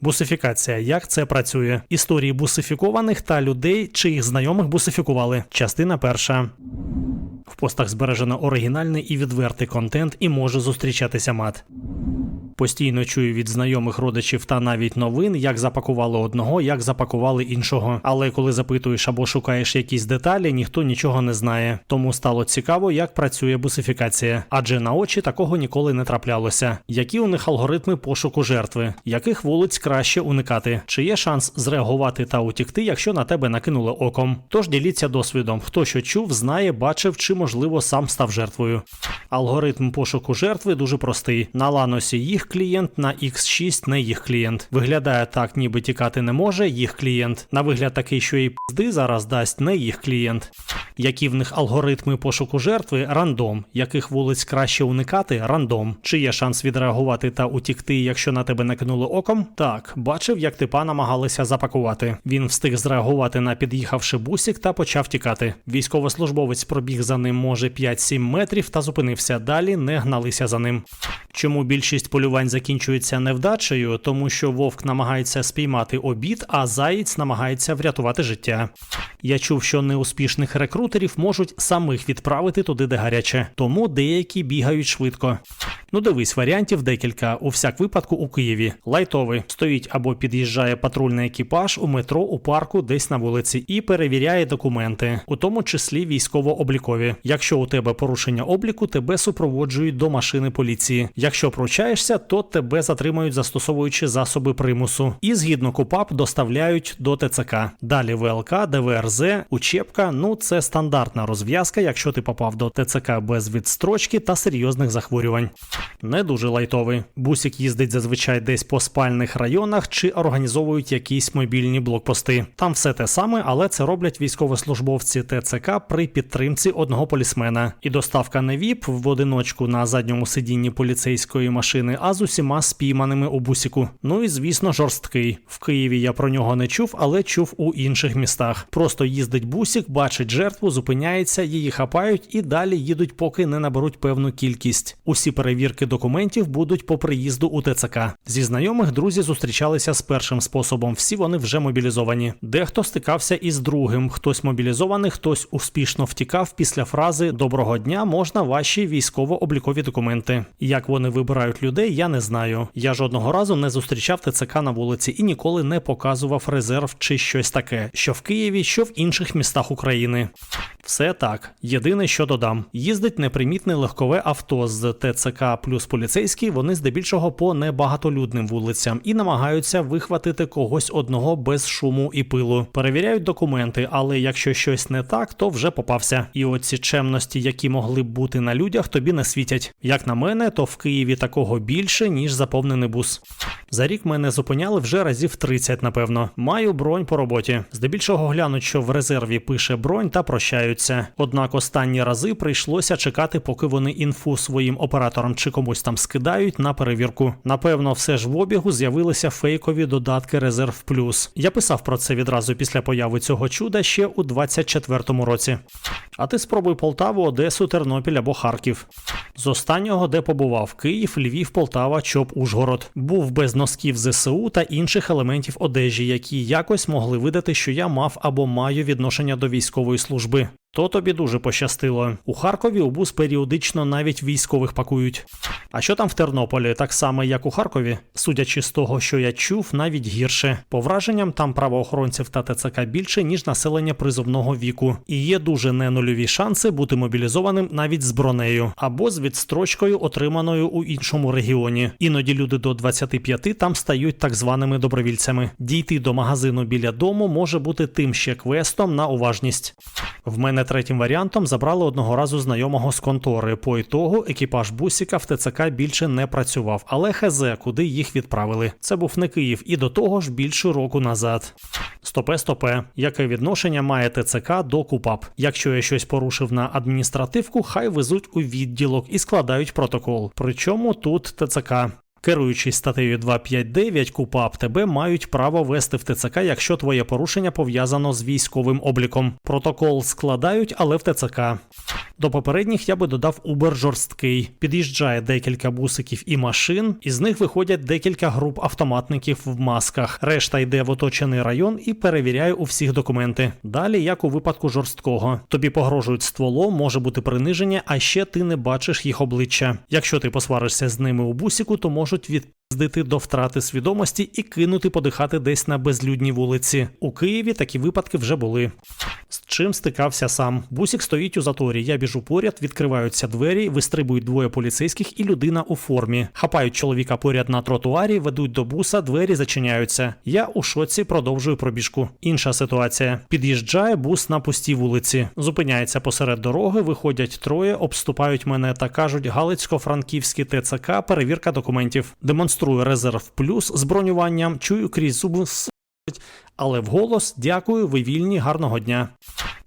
Бусифікація. Як це працює? Історії бусифікованих та людей, чиїх знайомих бусифікували. Частина перша. В постах збережено оригінальний і відвертий контент і може зустрічатися мат. Постійно чую від знайомих родичів та навіть новин, як запакували одного, як запакували іншого. Але коли запитуєш або шукаєш якісь деталі, ніхто нічого не знає. Тому стало цікаво, як працює бусифікація. Адже на очі такого ніколи не траплялося. Які у них алгоритми пошуку жертви, яких вулиць краще уникати, чи є шанс зреагувати та утікти, якщо на тебе накинули оком. Тож діліться досвідом, хто що чув, знає, бачив чи можливо сам став жертвою. Алгоритм пошуку жертви дуже простий. На ланосі їх клієнт, на X6 не їх клієнт. Виглядає так, ніби тікати не може, їх клієнт. На вигляд такий, що і пизди зараз дасть не їх клієнт. Які в них алгоритми пошуку жертви рандом, яких вулиць краще уникати рандом. Чи є шанс відреагувати та утікти, якщо на тебе накинули оком? Так, бачив, як типа намагалися запакувати. Він встиг зреагувати на під'їхавши бусік та почав тікати. Військовослужбовець пробіг за ним може 5-7 метрів та зупинився. Далі не гналися за ним. Чому більшість полювань закінчується невдачею? Тому що вовк намагається спіймати обід, а заєць намагається врятувати життя. Я чув, що неуспішних рекрутерів можуть самих відправити туди, де гаряче, тому деякі бігають швидко. Ну дивись, варіантів декілька. У всяк випадку у Києві. Лайтовий стоїть або під'їжджає патрульний екіпаж у метро, у парку, десь на вулиці, і перевіряє документи, у тому числі військово-облікові. Якщо у тебе порушення обліку, тебе супроводжують до машини поліції. Якщо пручаєшся, то тебе затримають, застосовуючи засоби примусу, і згідно КУПАП доставляють до ТЦК. Далі ВЛК, ДВРЗ, учебка. Ну це стандартна розв'язка, якщо ти попав до ТЦК без відстрочки та серйозних захворювань. Не дуже лайтовий. Бусік їздить зазвичай десь по спальних районах чи організовують якісь мобільні блокпости. Там все те саме, але це роблять військовослужбовці ТЦК при підтримці одного полісмена. І доставка не ВІП в одиночку на задньому сидінні поліцейської машини, а з усіма спійманими у бусіку. Ну і звісно, жорсткий. В Києві я про нього не чув, але чув у інших містах. Просто їздить бусік, бачить жертву, зупиняється, її хапають і далі їдуть, поки не наберуть певну кількість. Усі перевірки документів будуть по приїзду у ТЦК. Зі знайомих друзі зустрічалися з першим способом. Всі вони вже мобілізовані. Дехто стикався із другим. Хтось мобілізований, хтось успішно втікав після фрази Доброго дня можна ваші військово-облікові документи. Як вони вибирають людей, я не знаю. Я жодного разу не зустрічав ТЦК на вулиці і ніколи не показував резерв чи щось таке, що в Києві, що в інших містах України. Все так. Єдине, що додам, їздить непримітне легкове авто з ТЦК плюс поліцейський. Вони здебільшого по небагатолюдним вулицям і намагаються вихватити когось одного без шуму і пилу. Перевіряють документи, але якщо щось не так, то вже попався. І оці чемності, які могли б бути на людях, тобі не світять. Як на мене, то в Києві такого більше ніж заповнений бус. За рік мене зупиняли вже разів 30, напевно. Маю бронь по роботі. Здебільшого глянуть, що в резерві пише бронь та прощаються. Однак останні рази прийшлося чекати, поки вони інфу своїм операторам чи комусь там скидають на перевірку. Напевно, все ж в обігу з'явилися фейкові додатки Резерв Плюс. Я писав про це відразу після появи цього чуда ще у 24-му році. А ти спробуй Полтаву, Одесу, Тернопіль або Харків. З останнього, де побував Київ, Львів, Полтава, Чоп, Ужгород. Був без носків ЗСУ та інших елементів одежі, які якось могли видати, що я мав або маю відношення до військової служби. То тобі дуже пощастило. У Харкові у бус періодично навіть військових пакують. А що там в Тернополі, так само як у Харкові? Судячи з того, що я чув, навіть гірше. По враженням, там правоохоронців та ТЦК більше, ніж населення призовного віку. І є дуже ненульові шанси бути мобілізованим навіть з бронею або з відстрочкою, отриманою у іншому регіоні. Іноді люди до 25 там стають так званими добровільцями. Дійти до магазину біля дому може бути тим ще квестом на уважність. В мене третім варіантом забрали одного разу знайомого з контори. По ітогу екіпаж бусіка в ТЦК більше не працював, але хз, куди їх відправили. Це був не Київ, і до того ж більше року назад. Стопе, стопе. Яке відношення має ТЦК до КУПАП? Якщо я щось порушив на адміністративку, хай везуть у відділок і складають протокол. Причому тут ТЦК. Керуючись статтею 259 КУПАП, тебе мають право вести в ТЦК, якщо твоє порушення пов'язано з військовим обліком. Протокол складають, але в ТЦК. До попередніх я би додав Uber жорсткий. Під'їжджає декілька бусиків і машин, із них виходять декілька груп автоматників в масках. Решта йде в оточений район і перевіряє у всіх документи. Далі, як у випадку жорсткого, тобі погрожують стволом, може бути приниження, а ще ти не бачиш їх обличчя. Якщо ти посваришся з ними у бусіку, то можуть можуть від відпіздити до втрати свідомості і кинути подихати десь на безлюдній вулиці. У Києві такі випадки вже були. З чим стикався сам. Бусік стоїть у заторі. Я біжу поряд, відкриваються двері, вистрибують двоє поліцейських і людина у формі. Хапають чоловіка поряд на тротуарі, ведуть до буса, двері зачиняються. Я у шоці продовжую пробіжку. Інша ситуація: під'їжджає бус на пустій вулиці, зупиняється посеред дороги, виходять троє, обступають мене та кажуть Галицько-Франківський ТЦК, перевірка документів. Демонструю резерв плюс з бронюванням, чую крізь зуби але вголос дякую, ви вільні, гарного дня.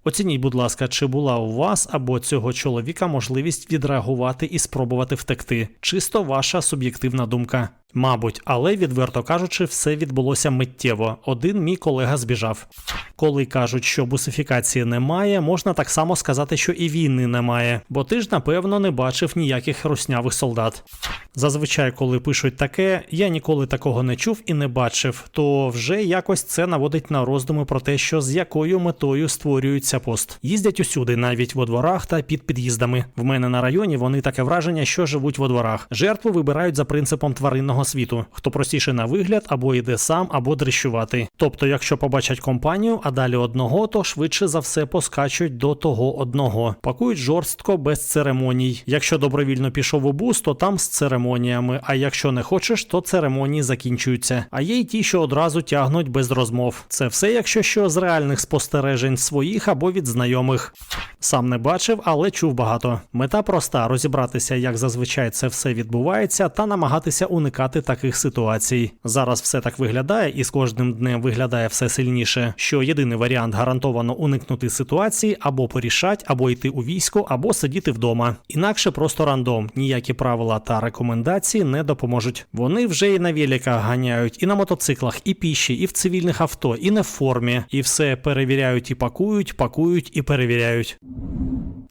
Оцініть, будь ласка, чи була у вас або цього чоловіка можливість відреагувати і спробувати втекти. Чисто ваша суб'єктивна думка. Мабуть, але відверто кажучи, все відбулося миттєво. Один мій колега збіжав. Коли кажуть, що бусифікації немає, можна так само сказати, що і війни немає, бо ти ж напевно не бачив ніяких руснявих солдат. Зазвичай, коли пишуть таке, я ніколи такого не чув і не бачив, то вже якось це наводить на роздуми про те, що з якою метою створюється пост. Їздять усюди, навіть во дворах та під під'їздами. В мене на районі вони таке враження, що живуть во дворах. Жертву вибирають за принципом тваринного світу, хто простіше на вигляд, або йде сам, або дрищувати. Тобто, якщо побачать компанію, а далі одного, то швидше за все поскачуть до того одного. Пакують жорстко без церемоній. Якщо добровільно пішов у бус, то там з церемоніями. А якщо не хочеш, то церемонії закінчуються. А є й ті, що одразу тягнуть без розмов. Це все, якщо що з реальних спостережень своїх або від знайомих. Сам не бачив, але чув багато. Мета проста: розібратися, як зазвичай це все відбувається, та намагатися уникати таких ситуацій. Зараз все так виглядає, і з кожним днем виглядає все сильніше. Що єдиний варіант гарантовано уникнути ситуації або порішать, або йти у військо, або сидіти вдома. Інакше просто рандом. Ніякі правила та рекомендації не допоможуть. Вони вже і на великах ганяють, і на мотоциклах, і піші, і в цивільних авто, і не в формі, і все перевіряють і пакують, пакують і перевіряють.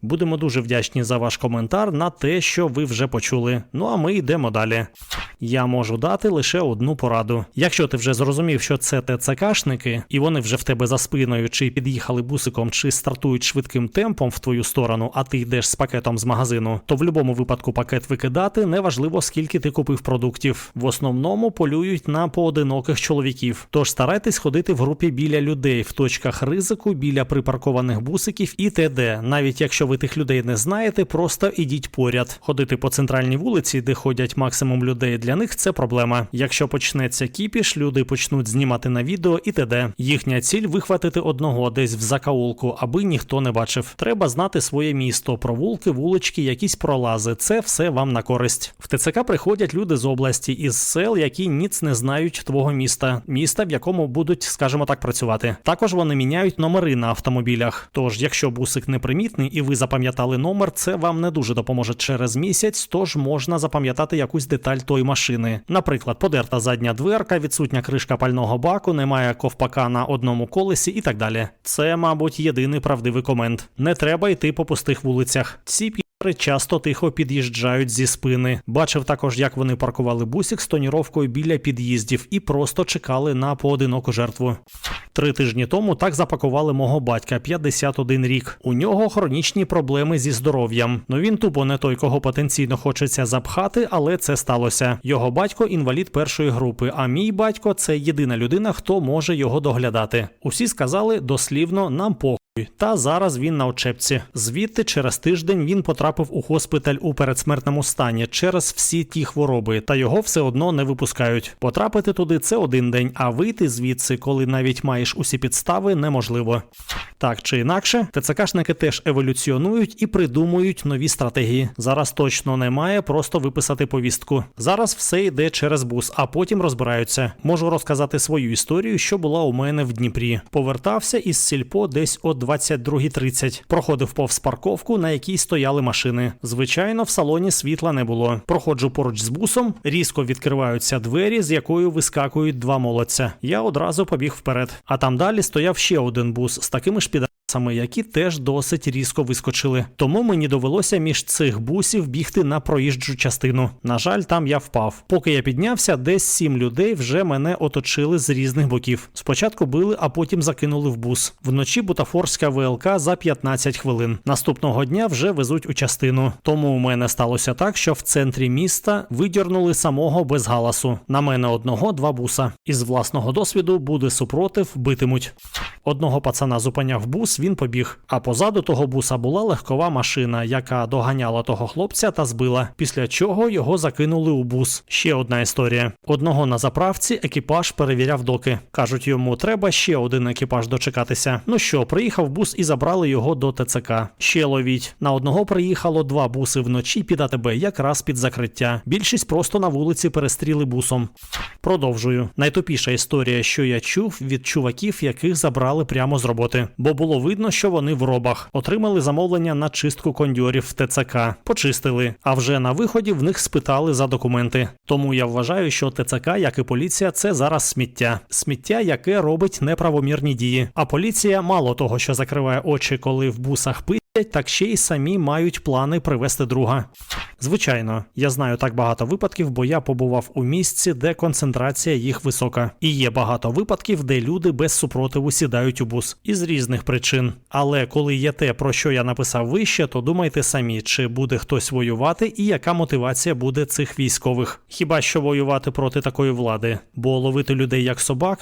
Будемо дуже вдячні за ваш коментар на те, що ви вже почули. Ну а ми йдемо далі. Я можу дати лише одну пораду. Якщо ти вже зрозумів, що це ТЦКшники, і вони вже в тебе за спиною, чи під'їхали бусиком, чи стартують швидким темпом в твою сторону, а ти йдеш з пакетом з магазину, то в будь-якому випадку пакет викидати неважливо, скільки ти купив продуктів. В основному полюють на поодиноких чоловіків. Тож старайтесь ходити в групі біля людей в точках ризику, біля припаркованих бусиків і т.д. Навіть якщо ви тих людей не знаєте, просто ідіть поряд. Ходити по центральній вулиці, де ходять максимум людей, для них це проблема. Якщо почнеться кіпіш, люди почнуть знімати на відео і т.д. Їхня ціль вихватити одного десь в закаулку, аби ніхто не бачив. Треба знати своє місто, провулки, вулички, якісь пролази. Це все вам на користь. В ТЦК приходять люди з області із сел, які ніц не знають твого міста, міста, в якому будуть, скажімо так, працювати. Також вони міняють номери на автомобілях. Тож, якщо бусик непримітний і ви запам'ятали номер, це вам не дуже допоможе через місяць, тож можна запам'ятати якусь деталь тої машини. Наприклад, подерта задня дверка, відсутня кришка пального баку, немає ковпака на одному колесі і так далі. Це, мабуть, єдиний правдивий комент. Не треба йти по пустих вулицях. Ці часто тихо під'їжджають зі спини. Бачив також, як вони паркували бусик з тоніровкою біля під'їздів і просто чекали на поодиноку жертву. Три тижні тому так запакували мого батька 51 рік. У нього хронічні проблеми зі здоров'ям. Ну він тупо не той, кого потенційно хочеться запхати, але це сталося. Його батько інвалід першої групи, а мій батько це єдина людина, хто може його доглядати. Усі сказали дослівно нам по. Та зараз він на очепці. Звідти через тиждень він потрапив у госпіталь у передсмертному стані через всі ті хвороби, та його все одно не випускають. Потрапити туди це один день, а вийти звідси, коли навіть маєш усі підстави, неможливо. Так чи інакше, ТЦКшники теж еволюціонують і придумують нові стратегії. Зараз точно немає просто виписати повістку. Зараз все йде через бус, а потім розбираються. Можу розказати свою історію, що була у мене в Дніпрі. Повертався із сільпо десь о 22.30. Проходив повз парковку, на якій стояли машини. Звичайно, в салоні світла не було. Проходжу поруч з бусом, різко відкриваються двері, з якою вискакують два молодця. Я одразу побіг вперед. А там далі стояв ще один бус з такими ж піда. Саме які теж досить різко вискочили. Тому мені довелося між цих бусів бігти на проїжджу частину. На жаль, там я впав. Поки я піднявся, десь сім людей вже мене оточили з різних боків. Спочатку били, а потім закинули в бус. Вночі бутафорська ВЛК за 15 хвилин. Наступного дня вже везуть у частину. Тому у мене сталося так, що в центрі міста видірнули самого без галасу. На мене одного два буса. Із власного досвіду буде супротив, битимуть. Одного пацана зупиняв бус, він побіг. А позаду того буса була легкова машина, яка доганяла того хлопця та збила. Після чого його закинули у бус. Ще одна історія. Одного на заправці екіпаж перевіряв доки. Кажуть, йому треба ще один екіпаж дочекатися. Ну що, приїхав бус і забрали його до ТЦК. Ще ловіть. На одного приїхало два буси вночі під АТБ, якраз під закриття. Більшість просто на вулиці перестріли бусом. Продовжую. Найтупіша історія, що я чув від чуваків, яких забрали прямо з роботи, бо було видно, що вони в робах. Отримали замовлення на чистку кондьорів в ТЦК, почистили. А вже на виході в них спитали за документи. Тому я вважаю, що ТЦК, як і поліція, це зараз сміття. Сміття, яке робить неправомірні дії. А поліція мало того, що закриває очі, коли в бусах пи. Так ще й самі мають плани привезти друга. Звичайно, я знаю так багато випадків, бо я побував у місці, де концентрація їх висока. І є багато випадків, де люди без супротиву сідають у бус із різних причин. Але коли є те, про що я написав вище, то думайте самі, чи буде хтось воювати і яка мотивація буде цих військових. Хіба що воювати проти такої влади, бо ловити людей як собак,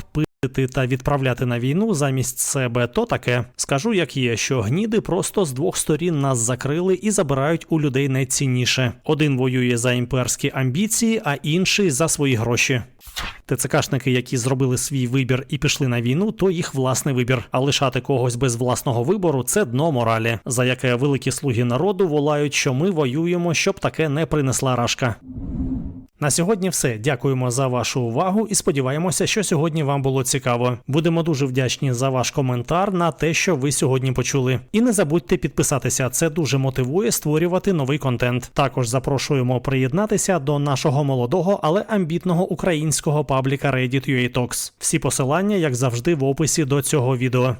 та відправляти на війну замість себе, то таке. Скажу як є, що гніди просто з двох сторін нас закрили і забирають у людей найцінніше. Один воює за імперські амбіції, а інший за свої гроші. ТЦКшники, які зробили свій вибір і пішли на війну, то їх власний вибір. А лишати когось без власного вибору це дно моралі, за яке великі слуги народу волають, що ми воюємо, щоб таке не принесла рашка. На сьогодні все. Дякуємо за вашу увагу і сподіваємося, що сьогодні вам було цікаво. Будемо дуже вдячні за ваш коментар на те, що ви сьогодні почули. І не забудьте підписатися, це дуже мотивує створювати новий контент. Також запрошуємо приєднатися до нашого молодого, але амбітного українського пабліка Reddit UA Talks. Всі посилання, як завжди, в описі до цього відео.